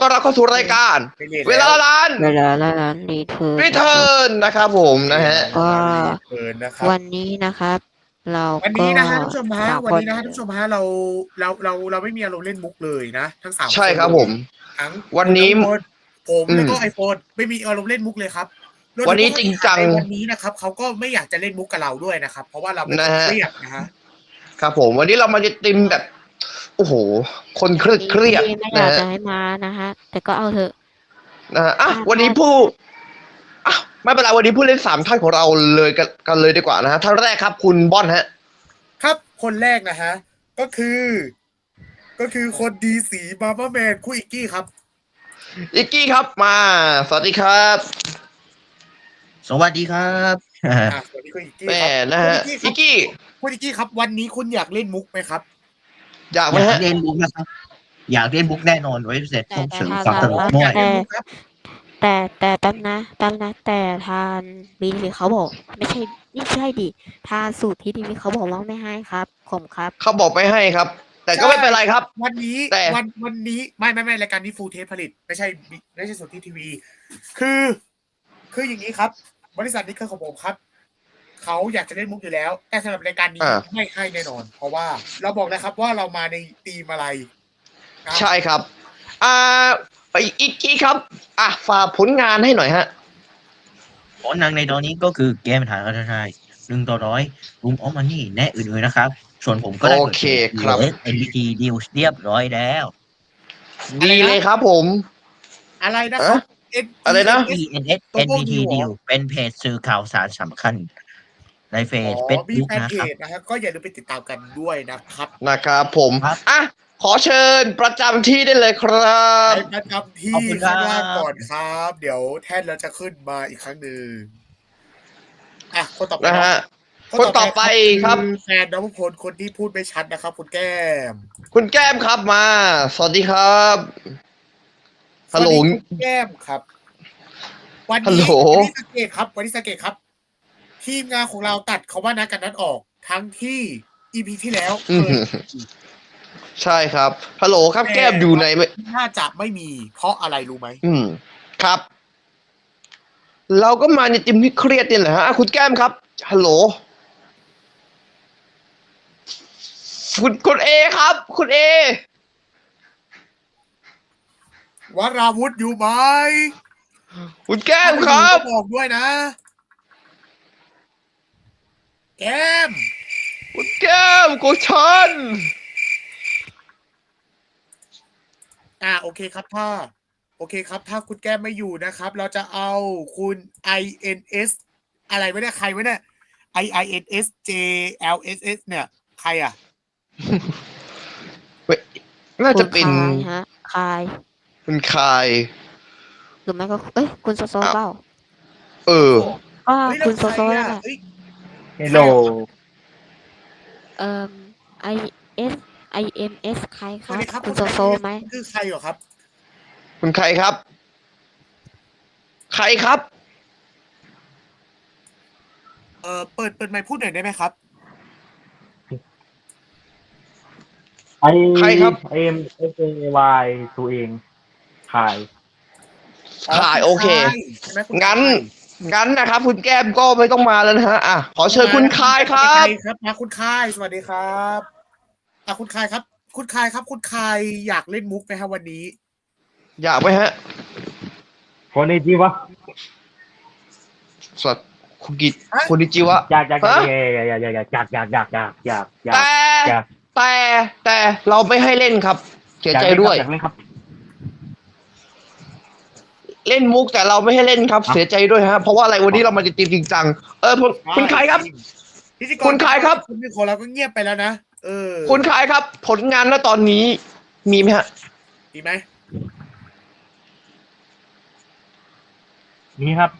ต้อนรับเข้าสู่รายการไม่รียนเวลาล้านเวลาละร้านรีเทิร์นรีเทิร์นนะครับผมนะฮะก็เกินนะครับวันนี้นะครับเราวันก็นี้นะฮะท่านผู้ชมฮะสามวันคนนี้นะฮะท่านผู้ชมฮะเราเราเราเราไม่มีอารมณ์เล่นมุกเลยนะทั้งสามใช่ครับผมทั้งวันนี้ทั้งคนผมอืมแล้วก็ไอโฟนไม่มีอารมณ์เล่นมุกเลยครับวันนี้จริงจังในวันนี้นะครับเขาก็ไม่อยากจะเล่นมุกกับเราด้วยนะครับ เพราะว่าเราเป็นนะคนฮะเครียดนะฮะครับผมวันนี้เรามาจะติมแบบ โอ้โห คนเครียดเครียดที่ไม่อนะยากฮะจะให้มานะฮะ แต่ก็เอาเถอะ นะฮะอะอะวันนี้ผู้อะไม่เป็นไรวันนี้ผู้เล่นสามท่านของเราเลยกันกันเลยดีกว่านะฮะท่านแรกครับ คุณบอนฮะ ครับคนแรกนะฮะ ก็คือ ก็คือคนดีสีมาม่าแมนคุยอิกกี้ครับ อิกกี้ครับมา สวัสดีครับสวัสดีครับ อะสวัสดีคุณอิกกี้แม่ครับนะฮะคุณอิอิกกกี้ครับกี้ คุณอิกกี้ครับ วันนี้คุณอยากเล่นมุกไหมครับ อยากอไหมยากฮะเล่นบุ๊กนะครับอยากเล่นบุ๊กแน่นอนไว้เสร็จแต่ส่งแต่เสริมถ้าความตลกถ้าด้วยแต่เล่นมุกครับแต่แต่แป๊บนะแป๊บนะแต่ทานบีทีเขาบอก ไม่ใช่ไม่ใช่ดิทานสูตรที่ทีวีเขาบอกว่าไม่ให้ครับผมครับ เขาบอกไม่ให้ครับ แต่ก็ไม่เป็นไรครับ วันนี้แต่ วันวันนี้ไม่ไม่ไม่รายการนี้ฟูลเทปผลิต ไม่ใช่ไม่ใช่สดที่ทีวี คือ คืออย่างนี้ครับ บริษัทนี้คือของผมครับ เขาอยากจะเล่นมุกอยู่แล้ว แต่สำหรับรายการนี้อ่า ไม่ให้แน่นอน เพราะว่าเราบอกแล้วครับว่าเรามาในตีมอะไรนะใช่ครับ อ่าไปอีกกี้ครับ อะฝากผลงานให้หน่อยฮะ ผลหนังในตอนนี้ก็คือเกมฐานกระชายหนึ่งต่อร้อยรูมออฟมันนี่แน่อื่นๆนะครับ ส่วนผมก็ได้โอเคครับ เอ็นบีทีดิวเรียบร้อยแล้ว ดีเลยครับผม อะไรนะครับ N- อะไรนะ ENS ตัวพวก NBT นี้เหรอดิวเป็นเพจสื่อข่าวสารสำคัญ ในเฟซอ๋อเฟซมีบุ๊กแฟนนะเพครับ จนะฮะก็อย่าลืมไปติดตามกันด้วยนะครับนะครับผมครับ อะขอเชิญประจำที่ได้เลยครับ ไปประจำที่ขอบคุณครับ ข้างล่างก่อนครับ เดี๋ยวแท่นเราจะขึ้นมาอีกครั้งหนึ่งอะคนต่อไปนะฮะ คนคนต่อไปครับ อแฟนน้องพลคนที่พูดไม่ชัดนะครับ คุณแก้มคุณแก้มครับมา สวัสดีครับฮัลโหล สวัสดีคุณแก้มครับ วันฮัลนี้โหล วันนี้สังเกตครับ วันนี้สังเกตครับ ทีมงานของเราตัดเขาว่านัดกันนัดออก ทั้งที่อีพีที่แล้วอืมใช่ครับฮัลโหลครับแก้มอยู่ไหนไหมน่าจะไม่มี เพราะอะไรรู้ไหมอืม ครับ เราก็มาในจิมที่เครียดนี่แหละฮะอะคุณแก้มครับฮัลโหลคุณคุณเอครับ คุณเอ วราวุธอยู่ไหมคุณแก้มครับถ้าไม่อยู่ก็บอกด้วยนะ แก้มคุณแก้มของฉันอ่าโอเคครับถ้าโอเคครับ ถ้าคุณแก้มไม่อยู่นะครับ เราจะเอาคุณ INS อะไรไม่ได้ใครไม่ได้ I I N S J L S S เนี่ย ใครอะ น่าจะเป็นคุณคายฮะคายคุณคาย หรือไม่ก็เอ้ยคุณโซโซอ้าวเปล่า เออ ก็เฮ้ยแล้วคุณโซใครโซนั่นอะแหละเฮ้ย Hello เอ่อ I S I M S ใครคสรัวับ สดีครับคุณโซโซไหมคือใครเหรอครับ คุณใครครับ ใครครับ เออเปิดเปิดไมค์พูดหน่อยได้ไหมครับ I ใครครับ I M S A Y ตัวเองขายขายโอเค ใช่ไหมคุณงั้นคาย งั้นนะครับ คุณแก้มก็ไม่ต้องมาแล้วนะฮะอะขอเชิญคุณคายครับใครับมาคุณคายสวัสดีครับอะคุณคายครับ คุณคายครับ คุณคายอยากเล่นมุกไหมครับวันนี้ อยากไหมฮะคนนี้จีวะสวัสดีคุณกิตฮะคุณดิจิวะอยากอยากอยาฮะกอยากอยากอยากอยากอยากอยากอยากอยากอยากแต่อยากแต่แต่เราไม่ให้เล่นครับ เสียใจด้วยอยากเล่นครับ เล่นมุกแต่เราไม่ให้เล่นครับ เสียใจด้วยฮะ เพราะว่าอะไรวันนี้เรามาจะตีมจริงจังเออคุณคุณใครครับ พิธีกรคุณใครครับ คุณของเราก็เงียบไปแล้วนะเออ คุณคายครับ ผลงานณตอนนี้มีไหมฮะดีไหมนี่ครับ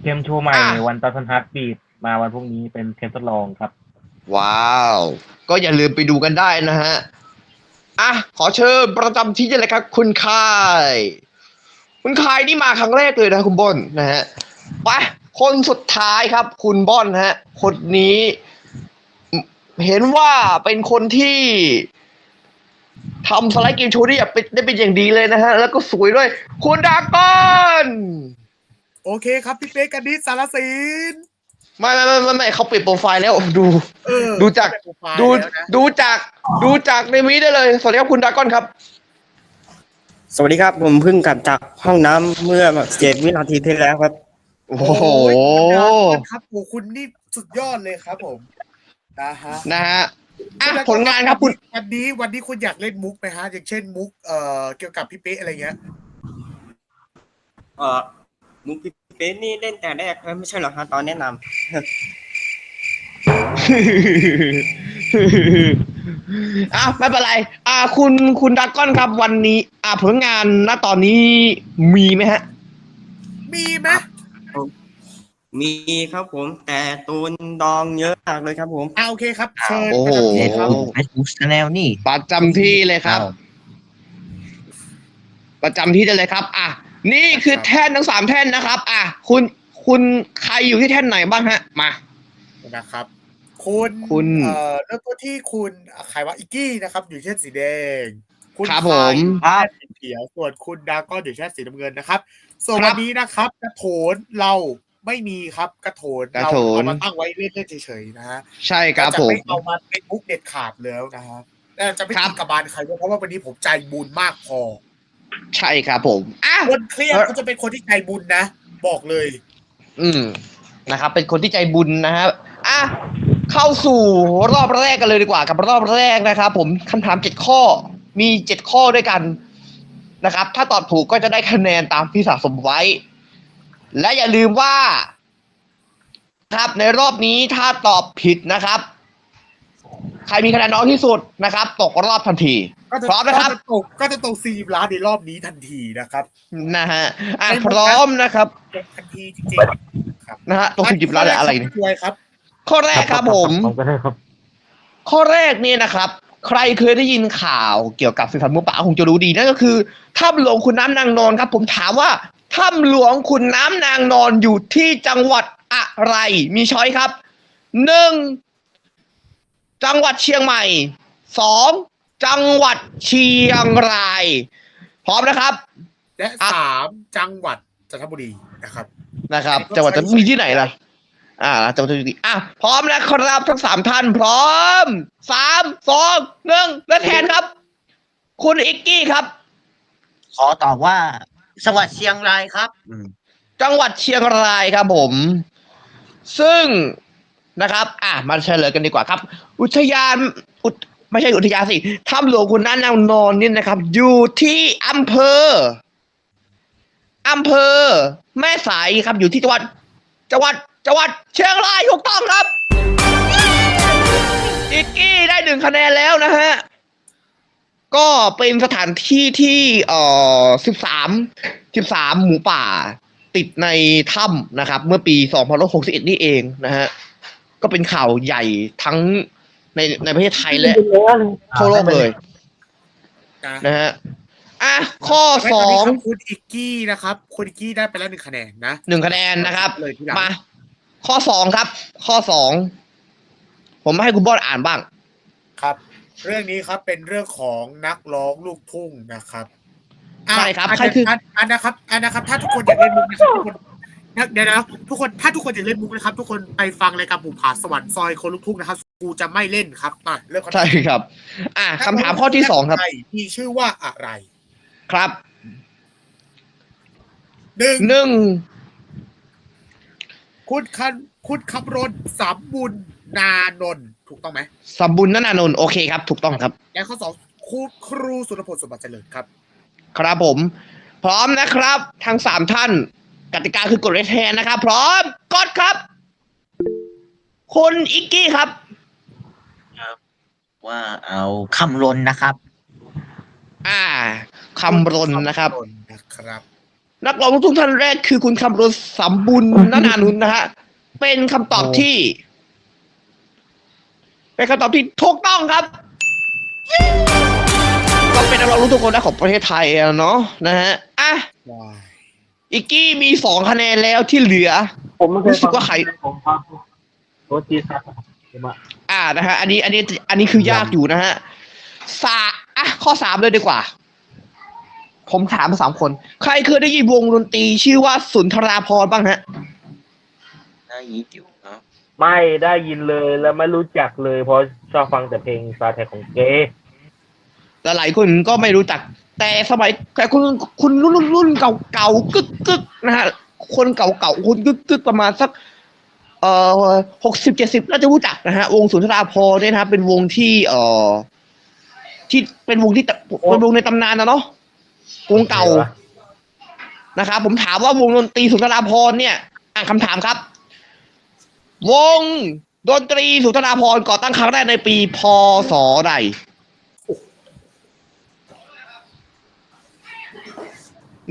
เทมโชว์ใหม่อะวันตันฮัทปีดมาวันพรุ่งนี้เป็นเทมทดลองครับ ว้าว ก็อย่าลืมไปดูกันได้นะฮะอะขอเชิญประจำที่เลยครับ คุณคาย คุณคายนี่มาครั้งแรกเลยนะคุณบอนนะฮะไปคนสุดท้ายครับ คุณบอนฮะ คนนี้ เห็นว่าเป็นคนที่ทำสไลด์เกมโชว์ได้อย่างเป็นได้เป็นอย่างดีเลยนะฮะ แล้วก็สวยด้วย คุณดากอนโอเคครับ พี่เป๊กกันนิดสารสิน ไม่ไม่ไม่ไม่ไม่เขาเปลี่ยนโปรไฟล์แล้วดู เออดูจากเป็นโปรไฟล์ดูแล้วนะ ดูจาก ดูจากในวีได้เลย สวัสดีครับคุณดากอนครับ สวัสดีครับ ผมเพิ่งกลับจากห้องน้ำเมื่อเจ็ดวินาทีที่แล้วครับ โอ้โหคุณครับโอ้คุณนี่สุดยอดเลยครับผมนะฮะนะฮะอะผลงานครับคุณวันนี้วันนี้คุณอยากเล่นมุกไหมฮะ อย่างเช่นมุกเอ่อเกี่ยวกับพี่เป๊ะอะไรเงี้ยเอ่อมุกพี่เป๊ะนี่เล่นแต่แรกครับไม่ใช่เหรอครับตอนแนะนำ อะไม่เป็นไร อะคุณคุณดากอนครับวันนี้ อะผลงานณตอนนี้มีไหมฮะ มีไหมมีครับผม แต่ตูนดองเยอะมากเลยครับผม อ่าโอเคครับเชิญโอ้โห ประจำที่ครับเฟซบุ๊กชาแนลนี่ประจำที่เลยครับอ้าวประจำที่ได้เลยครับ อะนี่คือแท่นทั้งสามแท่นนะครับ อะคุณคุณใครอยู่ที่แท่นไหนบ้างฮะ มานะครับ คุณคุณเอ่อเริ่มต้นที่คุณใครว่าอิกกี้นะครับ อยู่เช่นสีแดง คุณครับพายผมอยู่แช่สีเขียวส่วนคุณดาก็อยู่แช่สีน้ำเงินนะครับ ส่วนครัวับนนี้นะครับ กระโถนเราไม่มีครับกระโถนกระเราโถนเอามาตั้งไว้เล่นๆเฉยๆนะฮะใช่ครับจะผมไม่เอามาเป็นมุกเด็ดขาดแล้วนะฮะแต่จะไม่ครัตีบกับบานใครด้วยเพราะว่าวันนี้ผมใจบุญมากพอ ใช่ครับผมอะคนเครียดเอ่อก็จะเป็นคนที่ใจบุญนะ บอกเลย อืมนะครับ เป็นคนที่ใจบุญนะครับอะ เข้าสู่รอบแรกกันเลยดีกว่า กับรอบแรกนะครับ ผมคำถามเจ็ดข้อมีเจ็ดข้อด้วยกันนะครับ ถ้าตอบถูกก็จะได้คะแนนตามที่สะสมไว้ และอย่าลืมว่า ครับในรอบนี้ถ้าตอบผิดนะครับ ใครมีคะแนนน้อยที่สุดนะครับ ตกรอบทันที ก็จะพร้อมนะครับ ก็จะตกก็จะตกสี่ล้านในรอบนี้ทันทีนะครับ นะฮะอะไม่หมพดนะร้อมนะครับตกทันทีจริงๆครับนะฮะตกสิบล้านอะไรเนี่ยด้วยครับ ข้อแรกครับผมผม ก็ได้ครับ ข้อแรกเนี่ยนะครับ ใครเคยได้ยินข่าวเกี่ยวกับสินสันหมูป่าคงจะรู้ดีนั่นก็คือถ้ำหลวงขุนน้ำนางนอนครับ ผมถามว่าถ้ำหลวงขุนน้ำนางนอนอยู่ที่จังหวัดอะไร มีช้อยครับหนึ่งจังหวัดเชียงใหม่สองจังหวัดเชียงราย พร้อมนะครับ และอะ สามจังหวัดจันทบุรีนะครับ นะครับ จังหวัดจะมีที่ไหนล่ะ อ่าจังหวัดจะมีอะพร้อมนะครับทั้งสามท่านพร้อมสามสองหนึ่งและแทนครับ คุณอิกกี้ครับ ขอตอบว่าจังหวัดเชียงรายครับ อืมจังหวัดเชียงรายครับผม ซึ่งนะครับ อะมาเฉลยกันดีกว่าครับ อุทยานอุทไม่ใช่อุทยานสิถ้ำหลวงขุนน้ำนางนอนนี่นะครับ อยู่ที่อำเภออำเภอ แม่สายครับ อยู่ที่จังหวัดจังหวัด จังหวัดเชียงรายถูกต้องครับอิกกี้ได้หนึ่งคะแนนแล้วนะฮะ ก็เป็นสถานที่ที่เอ่อสิบสามสิบสามหมูป่า ติดในถ้ำนะครับ เมื่อปีสองพันหกสิบเอ็ดนี่เองนะฮะ ก็เป็นข่าวใหญ่ทั้งในในประเทศไทยและทั่วโลกเลยนะนะฮะอะข้อไม่สตอนนี้งครับคุณอิกกี้นะครับ คุณอิกกี้ได้ไปแล้วหนึ่งคะแนนนะหนึ่งคะแนนนะครับเลยที่หลังมา ข้อสองครับ ข้อสองผมให้คุณบอสอ่านบ้าง ครับ เรื่องนี้ครับเป็นเรื่องของนักร้องลูกทุ่งนะครับอะใช่ครับอันใครคืออันอันนะครับอันนะครับ ถ้าทุกคนอยากเล่นมุกนะครับทุกคนนะเดี๋ยวนะทุกคนถ้าทุกคนอยากเล่นมุกนะครับ ทุกคนไปฟังรายการบุผาสวรรค์ซอยคนลูกทุ่งนะครับกูจะไม่เล่นครับมาเรื่องใช่ครับ อะคำถามข้อที่สองครับมีชื่อว่าอะไร ครับหนึ่งหนึ่ง คุณคันคุณขับรถสามบุญนานนท์ถูกต้องไหมสมบุญนนานนท์โอเคครับ ถูกต้องครับ และข้อสองครูครูสุรพลสมบัติเจริญครับ ครับผม พร้อมนะครับ ทั้งสามท่าน กติกาคือกดเรทแทนนะครับ พร้อมกดครับ คุณอิกกี้ครับผว่าเอาคำรนนะครับ อ่าคำรณนะครับ คำรณนะครับ นักร้องลูกทุ่งท่านแรกคือคุณคำรณสมบุญนานานุนนะฮะ เป็นคำตอบที่ เป็นคำตอบที่ถูกต้องครับ ก็เป็นนักร้องลูกทุ่งคนแรกของประเทศไทยอะเนาะนะฮะอะว้ายอิกกี้มีสองคะแนนแล้วที่เหลือ ผมไม่เคยรู้สึกว่าใครผมฟังโรจีซับผมอะอ่านะฮะ อันนี้ อันนี้ อันนี้คือยากอยู่นะฮะสาอะข้อสามเลยดีกว่า ผมถามมาสามคน ใครเคยได้ยินวงดนตรีชื่อว่าสุนทราพรณ์บ้างฮะ ได้ยินอยู่เนาะไม่ได้ยินเลยแล้วไม่รู้จักเลยเพราะชอบฟังแต่เพลงซาแทกของเกย์แต่หลายคนก็ไม่รู้จัก แต่สมัยแต่คุณคุณรุ่นรุ่นรุ่นเก่าเก่ากึกกึกนะฮะ คนเก่าเก่าคุณกึกกึกประมาณสัก เอ่อหกสิบเจ็ดสิบน่าจะรู้จักนะฮะ วงสุนทราพรณ์เนี่ยนะครับเป็นวงที่ เอ่อ ที่เป็นวงที่ตเป็นวงในตำนานนะเนาะ วงเก่านะครับผมถามว่าวงดนตรีสุนทราภรณ์เนี่ย อ่านคำถามครับ วงดนตรีสุนทราภรณ์ก่อตั้งครั้งแรกในปีพศใด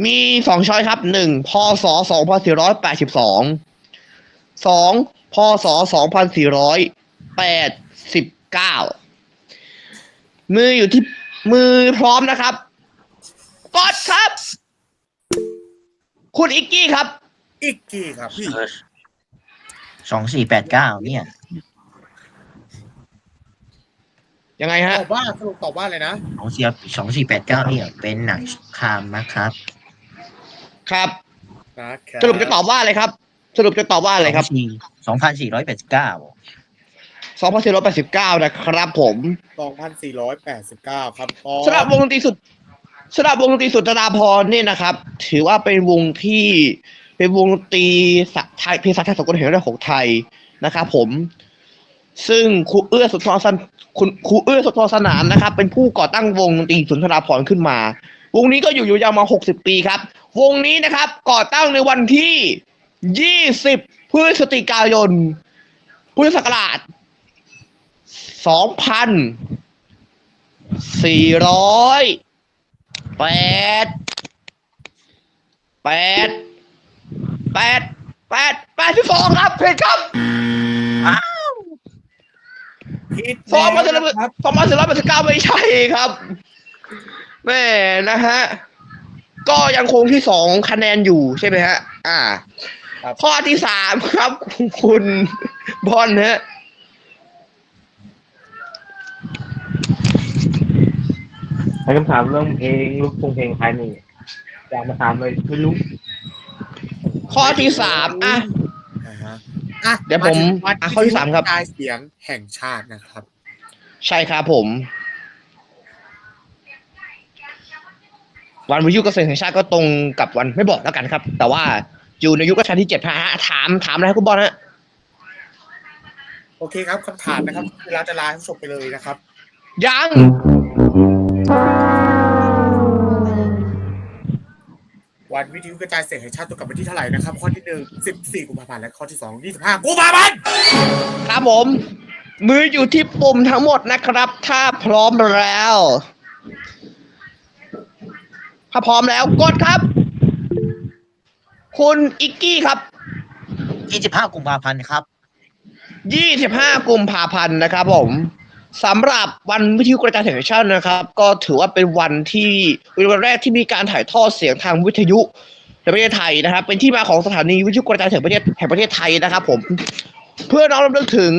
มีสองช้อยครับหนึ่งพศสองพันสี่ร้อยแปดสิบสองสองพศสองพันสี่ร้อยแปดสิบเก้ามืออยู่ที่มือพร้อมนะครับ กดครับ คุณอิกกี้ครับ อิกกี้ครับพี่สองสี่แปดเก้าเนี่ย ยังไงฮะตอบว่าสรุปตอบว่าอะไรนะสองสี่สองสี่แปดเก้าเนี่ยเป็นหนังสงครามนะครับครับ นะครับสรุปจะตอบว่าอะไรครับ สรุปจะตอบว่าอะไรครับสองพันสี่ร้อยแปดสิบเก้า2489 นะครับผม สองพันสี่ร้อยแปดสิบเก้าครับตอบสำหรับวงดนตรีสุด สำหรับวงดนตรีสุนทราภรณ์เนี่ยนะครับ ถือว่าเป็นวงที่เป็นวงดนตรีสะไทยเพลงสากลสากลแห่งแรกของไทยนะครับผม ซึ่งครูเอื้อสุนทรสันคุณครูเอื้อสุนทรสนานนะครับ เป็นผู้ก่อตั้งวงดนตรีสุนทราภรณ์ขึ้นมา วงนี้ก็อยู่อยู่ยาวมา 60 ปีครับ วงนี้นะครับ ก่อตั้งในวันที่ 20 พฤศจิกายน พุทธศักราช 2,400 แปดแปดแปดแปดแปดที่สองครับเพจครับผิดสองพันสี่ร้อยครับสองพันสี่ร้อยแปดสิบเก้าไม่ใช่ครับแม่นะฮะก็ยังคงที่สองคะแนนอยู่ใช่ไหมฮะ อ่า ข้อที่สามครับ คุณบอลฮะ ให้คำถามเรื่องเพลงลูกทุ่งเพลงไทยนี่จะมาถามเลยไม่รู้ข้อที่สามอะ อ่าฮะอะเดี๋ยวผมาถึงวันอะข้อที่สามครับกระจายเสียงแห่งชาตินะครับ ใช่ครับผม วันวิทยุเกษตรแห่งชาติก็ตรงกับวันไม่บอกแล้วกันครับ แต่ว่าอยู่ในยุครัชกาลที่เจ็ดฮะถามถามอะไรครับคุณบอลฮะ โอเคครับคำถามนะครับ เวลาจะลาให้จบไปเลยนะครับ ยัง วันวิทยุกระจายเสียงแห่งชาติตรงกับวันที่เท่าไหร่นะครับ ข้อที่หนึ่งสิบสี่กุมภาพันธ์และข้อที่สองยี่สิบห้ากุมภาพันธ์ครับผม มืออยู่ที่ปุ่มทั้งหมดนะครับ ถ้าพร้อมแล้ว ถ้าพร้อมแล้วกดครับ คุณอิกกี้ครับยี่สิบห้ากุมภาพันธ์ครับ25กุมภาพันธ์นะครับผม สำหรับวันวิทยุกระจายเสียงแห่งชาตินะครับ ก็ถือว่าเป็นวันที่เป็นวันแรกที่มีการถ่ายทอดเสียงทางวิทยุในประเทศไทยนะครับ เป็นที่มาของสถานีวิทยุกระจายเสียงประเทศแห่งประเทศไทยนะครับ ผม เพื่อน้อมรำลึกถึง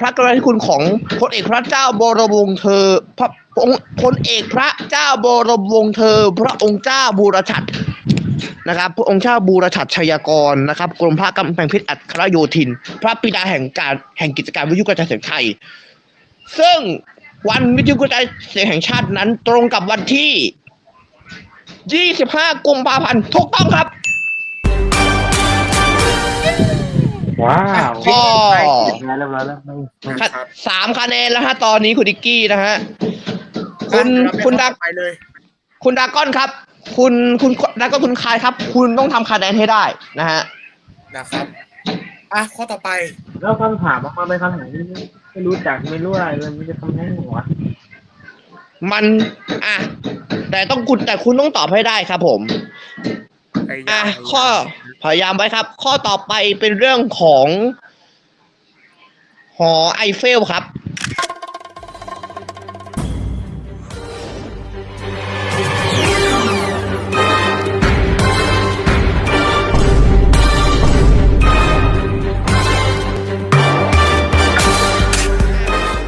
พระกรุณาธิคุณของพลเอกพระเจ้าบรมวงศ์เธอพระองค์พลเอกพระเจ้าบรมวงศ์เธอ พระองค์เจ้าบูรชัดนะครับพระองค์เจ้าบูรชัดชัยกรนะครับกรมพระกำแพงเพชรอัครโยธิน พระบิดาแห่งการแห่งกิจการวิทยุกระจายเสียงไทย ซึ่งวันวิทยุกระจายเสียงแห่งชาตินั้นตรงกับวันที่ 25 กุมภาพันธ์ถูกต้องครับ ว้าวข้อแล้วแล้วแล้วไม่ไม่ครับสามคะแนนแล้วฮะตอนนี้คุณดิกกี้นะฮะ คุณอะคุณเดี๋ดายวเราไปเลย คุณดากอนครับ คุณคุณดากอนคุณคายครับ คุณต้องทำคะแนนให้ได้นะฮะ นะครับ อะข้อต่อไป แล้วคำถามออกมาเป็นคำถามที่ไม่ไม่รู้จักไม่รู้อะไรเลยมันจะทำให้หัวมันอะแต่ต้องคุณแต่คุณต้องตอบให้ได้ครับผมไอ้อะยาข้อพยายามไว้ครับ ข้อต่อไปเป็นเรื่องของ หอไอเฟลครับ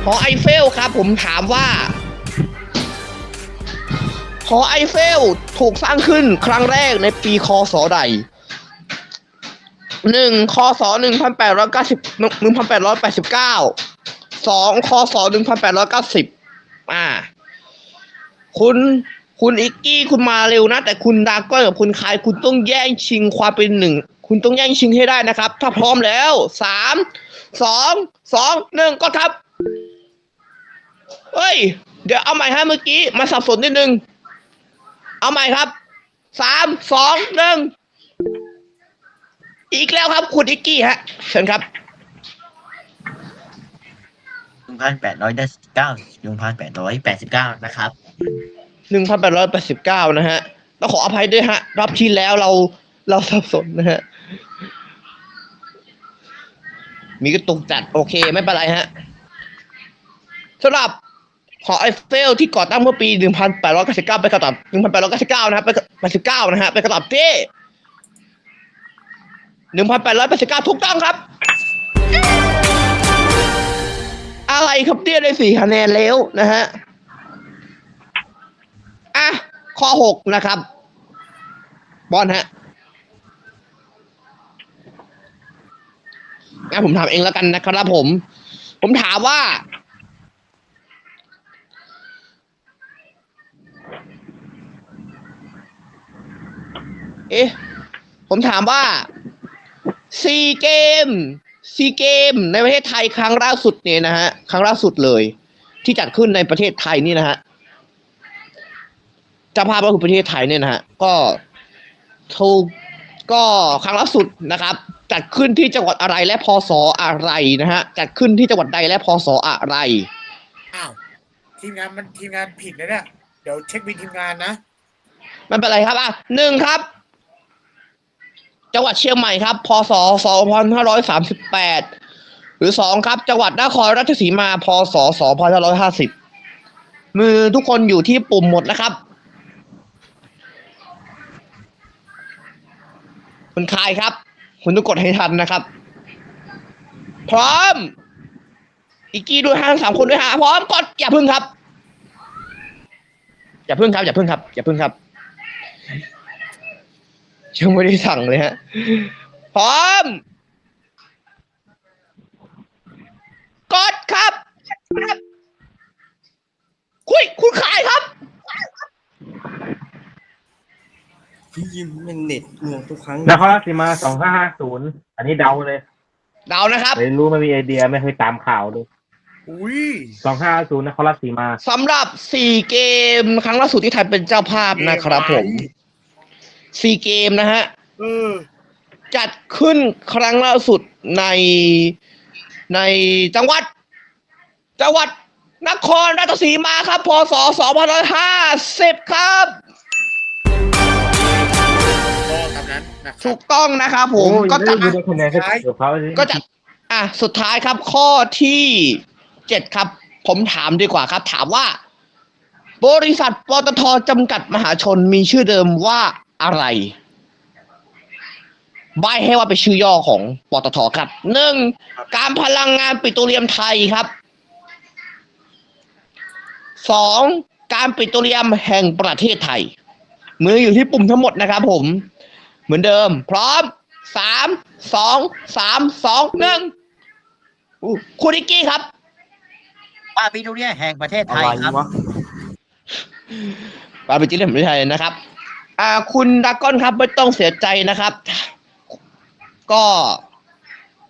หอไอเฟลครับ ผมถามว่าหอไอเฟลถูกสร้างขึ้นครั้งแรกในปีคศใดหนึ่งคศหนึ่งพันแปดร้อยเก้าสิบหนึ่งพันแปดร้อยแปดสิบเก้าสองคศหนึ่งพันแปดร้อยเก้าสิบอ่า คุณคุณอิกกี้คุณมาเร็วนะ แต่คุณดาก้อนกับคุณคาย คุณต้องแย่งชิงความเป็นหนึ่ง คุณต้องแย่งชิงให้ได้นะครับ ถ้าพร้อมแล้วสามสองสองหนึ่งก็ครับ เฮ้ย เดี๋ยวเอาใหม่ฮะเมื่อกี้ มาสับสนนิดนึง เอาใหม่ครับ สาม สอง หนึ่ง อีกแล้วครับ คุณอิกกี้ฮะ เชิญครับหนึ่งพันแปดร้อยเก้าหนึ่งพันแปดร้อยแปดสิบเก้านะครับหนึ่งพันแปดร้อยแปดสิบเก้านะฮะต้องขออภัยด้วยฮะรอบที่แล้วเราเราสับสนนะฮะ มีกระตุกจัด โอเค ไม่เป็นไรฮะสำหรับ หอไอเฟลที่ก่อตั้งเมื่อปี 1899 ไปนคำตอบ1899 นะครับไป89นะฮะเป็นคำตอบที่1889 ถูกต้องครับ อะไรครับเตี้ยได้สี่คะแนนแล้วนะฮะ อะ ข้อหกนะครับ บอลฮะงั้นผมถามเองแล้วกันนะครับผม ผมถามว่า เอ๊ะ ผมถามว่าซีเกมซีเกมในประเทศไทยครั้งล่าสุดเนี่ยนะฮะ ครั้งล่าสุดเลย ที่จัดขึ้นในประเทศไทยนี่นะฮะเจ้าภาพก็คือประเทศไทยเนี่ยนะฮะ ก็ถูกก็ครั้งล่าสุดนะครับ จัดขึ้นที่จังหวัดอะไรและพศอะไรนะฮะ จัดขึ้นที่จังหวัดใดและพศอะไร อ้าวทีมงานมันทีมงานผิดนะเนี่ยเดี๋ยวเช็คบินทีมงานนะ มันเป็นอะไรครับอะหนึ่งครับ จังหวัดเชียงใหม่ครับ พศสองพันห้าร้อยสามสิบแปดหรือสองครับ จังหวัดนครราชสีมา พศสองพันห้าร้อยห้าสิบมือทุกคนอยู่ที่ปุ่มหมดนะครับ คุณคายครับ คุณต้องกดให้ทันนะครับ พร้อม อีกกี้ด้วยห้างสามคนด้วยฮะพร้อมกดอย่าพึ่งครับ อย่าพึ่งครับ อย่าพึ่งครับ อย่าพึ่งครับ ยังไม่ได้สั่งเลยฮะ พร้อม กดครับครับคุย คุณขายครับ พี่ยิมเป็นเน็ตหน่วงทุกครั้งนครราชสีมาสองห้าห้าศูนย์อันนี้เดาเลยเดานะครับ ไม่รู้ไม่มีไอเดียไม่เคยตามข่าวเลยอุ้ยสองห้าศูนย์นครราชสีมาสำหรับสี่เกมครั้งล่าสุดที่ไทยเป็นเจ้าภาพนะครับผม สี่เกมนะฮะเออจัดขึ้นครั้งล่าสุดในในจังหวัด จังหวัดนครราชสีมาครับ พศ 2550 ครับก็ตามนั้นนะครัถูบกต้องนะครับผมโอ้ยก็ไม่จะได้ดูคะแนนแค่เดี๋ยวเขาสิก็จะอะสุดท้ายครับข้อที่เจ็ดครับ ผมถามดีกว่าครับ ถามว่า บริษัทปตทจำกัดมหาชนมีชื่อเดิมว่า อะไร ใบให้ว่าเป็นชื่อย่อของปตทครับหนึ่งการพลังงานปิโตรเลียมไทยครับสองการปิโตรเลียมแห่งประเทศไทย มืออยู่ที่ปุ่มทั้งหมดนะครับผม เหมือนเดิม พร้อมสามสองสามสองหนึ่งอู้คุณอิกกี้ครับปาปิโตเรียแห่งประเทศไทอะยไรครับวะปาเป็นจิเลมไม่ใช่นะครับ อ่า คุณดากอนครับไม่ต้องเสียใจนะครับ ก็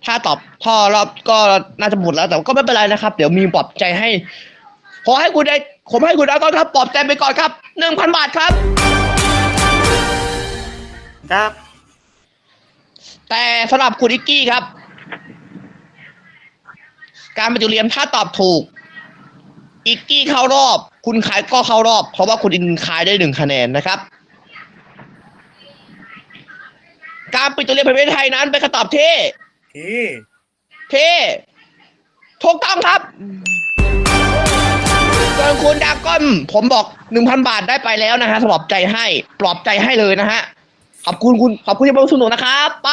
ถ้าตอบท่อรอบก็น่าจะหมดแล้ว แต่ก็ไม่เป็นไรนะครับ เดี๋ยวมีปลอบใจให้ ขอให้คุณได้ผมให้คุณดากอนครับปลอบใจไปก่อนครับหนึ่งพันบาทครับ ครับ แต่สำหรับคุณอิกกี้ครับ การปิโตรเลียมถ้าตอบถูกอิกกี้เข้ารอบ คุณคายก็เข้ารอบ เพราะว่าคุณอินคายได้หนึ่งคะแนนนะครับ การปิโตรเลียมแห่งประเทศไทยนั้นเป็นคำตอบที่ที่ที่ถูกต้องครับส่วนคุณดราก้อนผมบอกหนึ่งพันบาทได้ไปแล้วนะฮะสำหรับใจให้ปลอบใจให้เลยนะฮะ ขอบคุณคุณขอบคุณที่มาร่วมสนุกนะครับไป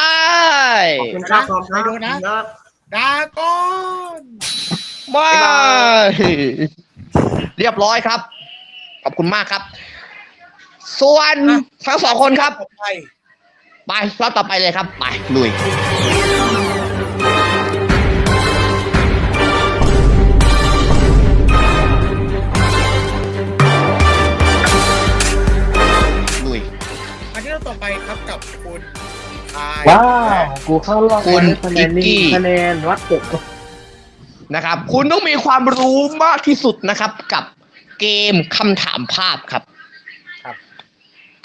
ขอบคุณครับขอบคุณไปดูนะครับดราก้อนบายเรียบร้อยครับ ขอบคุณมากครับ ส่วนทั้งสองคนครับต่อ ไปไปรอบต่อไปเลยครับ ไปลุยลุยอันที่เราต่อไปครับกับคุณคายว้าว กูเข้ารอบคุณคะแนนอิกกี้นี้คะแนนวัดเก็บนะครับ คุณต้องมีความรู้มากที่สุดนะครับ กับเกมคำถามภาพครับครับ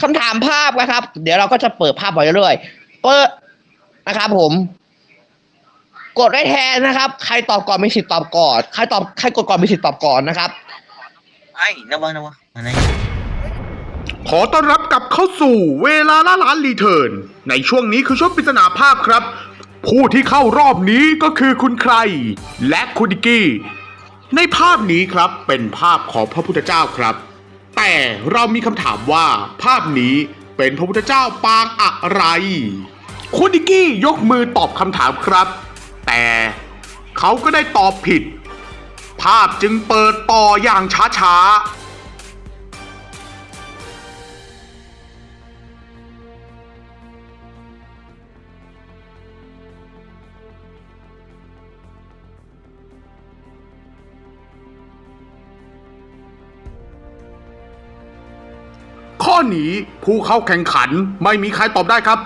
คำถามภาพนะครับ เดี๋ยวเราก็จะเปิดภาพไปเรื่อยๆเปิดนะครับผม กดได้แทนนะครับ ใครตอบก่อนมีสิทธิ์ตอบก่อนใครตอบใครกดก่อนมีสิทธิ์ตอบก่อนนะครับไอ้นะวะนะวะอะไรขอต้อนรับกลับเข้าสู่เวลาล่าล้านรีเทิร์นในช่วงนี้คือช่วงปริศนาภาพครับ ผู้ที่เข้ารอบนี้ก็คือคุณใคร และคุณดิกกี้ ในภาพนี้ครับเป็นภาพของพระพุทธเจ้าครับ แต่เรามีคำถามว่าภาพนี้เป็นพระพุทธเจ้าปางอะไร คุณดิกกี้ยกมือตอบคำถามครับ แต่เขาก็ได้ตอบผิด ภาพจึงเปิดต่ออย่างช้า นี้ผู้เข้าแข่งขันไม่มีใครตอบได้ครับ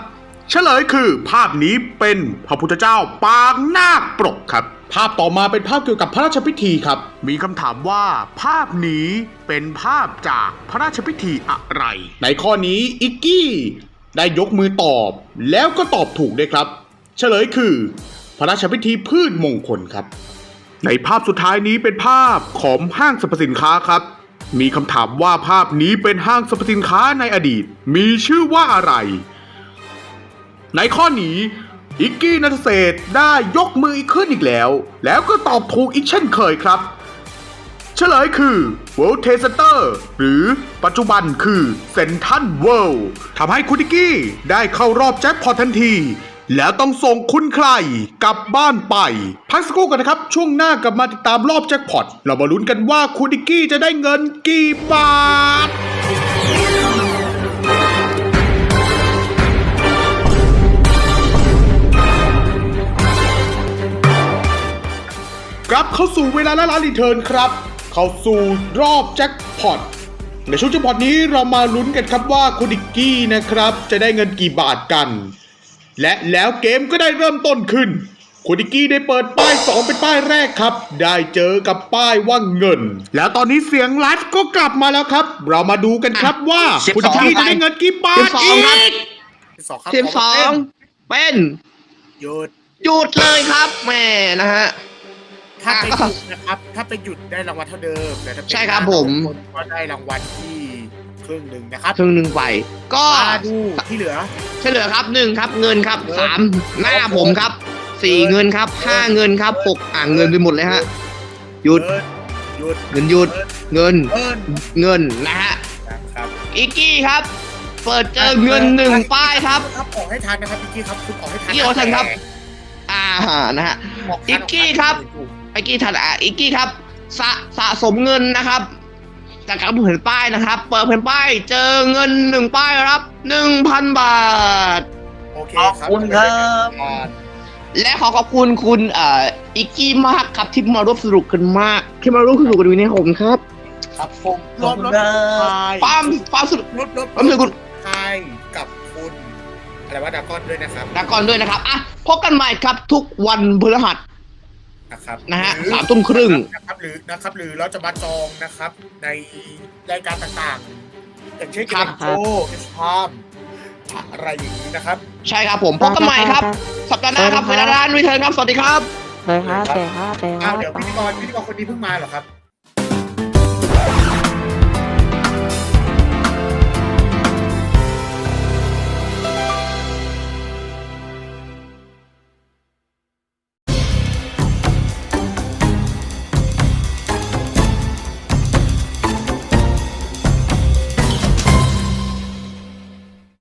เฉลยคือภาพนี้เป็นพระพุทธเจ้าปางนาคปรกครับ ภาพต่อมาเป็นภาพเกี่ยวกับพระราชพิธีครับ มีคำถามว่าภาพนี้เป็นภาพจากพระราชพิธีอะไร ในข้อนี้อิกกี้ได้ยกมือตอบ แล้วก็ตอบถูกด้วยครับ เฉลยคือ พระราชพิธีพืชมงคลครับ ในภาพสุดท้ายนี้เป็นภาพของห้างสรรพสินค้าครับ มีคำถามว่าภาพนี้เป็นห้างสรรพสินค้าในอดีต มีชื่อว่าอะไร ในข้อนี้อิกกี้นัทเศษได้ยกมืออีกขึ้นอีกแล้ว แล้วก็ตอบถูกอีกเช่นเคยครับ เฉลยคือ World Trade Center หรือปัจจุบันคือ Central World ทำให้คุณอิกกี้ได้เข้ารอบแจ็คพอตทันที แล้วต้องส่งคุณใครกลับบ้านไป พักสักครู่กันนะครับ ช่วงหน้ากลับมาติดตามรอบแจ็คพอต เรามาลุ้นกันว่าคุณอิกกี้จะได้เงินกี่บาทกลับเข้าสู่เวลาละล้านรีเทิร์นครับ เข้าสู่รอบแจ็คพอตในช่วงแจ็คพอตนี้เรามาลุ้นกันครับว่าคุณดิกกี้นะครับ จะได้เงินกี่บาทกัน และแล้วเกมก็ได้เริ่มต้นขึ้นคุณดิกกี้ได้เปิดป้าย 2 เป็นป้ายแรกครับ ได้เจอกับป้ายว่าเงิน แล้วตอนนี้เสียงไลฟ์ก็กลับมาแล้วครับ เรามาดูกันครับว่าสิบคุณสดิองกกี้จะได้เงินกี่บาทสิบสองอีครับกที่สองครับสิบสองเป็นหยุดหยุดเลยครับแม่นะฮะถ้าไปอะหยุดนะครับ ถ้าไปหยุดได้รางวัลเท่าเดิมแต่ถ้าเป็นใช่ครับผมก็ได้รางวัลที่ ครึ่งหนึ่งนะครับครึ่งหนึ่งไป ก็มาดูที่เหลือ เฉลยครับหนึ่งครับเงินครับเงินสามหน้าผมครับสี่เงินครับห้าเงินครับหกอ่างเงินไปหมดเลยฮะหยุดหยุดเงินหยุดเงินเอินเงินนะฮะนะครับอิกกี้ครับ เปิดเจอเงินหนึ่งป้ายครับครับออกให้ทันนะครับพี่กี้ครับคุณออกให้ทันพี่ออกให้ทันครับ อ่านะฮะออกทันอิกกี้ครับอิกกี้ทันอะอิกกี้ครับสะสะสมเงินนะครับ จากการเห็นป้ายนะครับ เปิดเห็นป้ายเจอเงินหนึ่งป้ายรับหนึ่งพันบาท โอเคขอบครับคุณครับ และขอขอบคุณคุณเอ่ออิกกี้มากครับที่มาร่วมสนุกกันมาก ที่มาร่วมสนุกกันวันนี้ผมครับ ครับผมขอบคุณรถครับทายความความสนุกรถรถความสนุกคุณทายกับคุณอะไรว่าดากอนด้วยนะครับดากอนด้วยนะครับอะพบกันใหม่ครับทุกวันพฤหัส นะครับนะฮะหรือ สามทุ่มครึ่ง นะครับหรือนะครับหรือเราจะมาจองนะครับในรายการต่างๆ อย่างเช่นเกครัมบโชว์เอสพามอะไรอย่างนี้นะครับ ใช่ครับผมพบกันใหม่ครับ สัปดาห์หน้าครับเวลาร้านวิเทิร์นครับ สวัสดีครับเคยครับเคยครับเคยคอ้ารัวบเดี๋ยวพิธีกรพิธีกรคนนี้เพิ่งมาเหรอครับ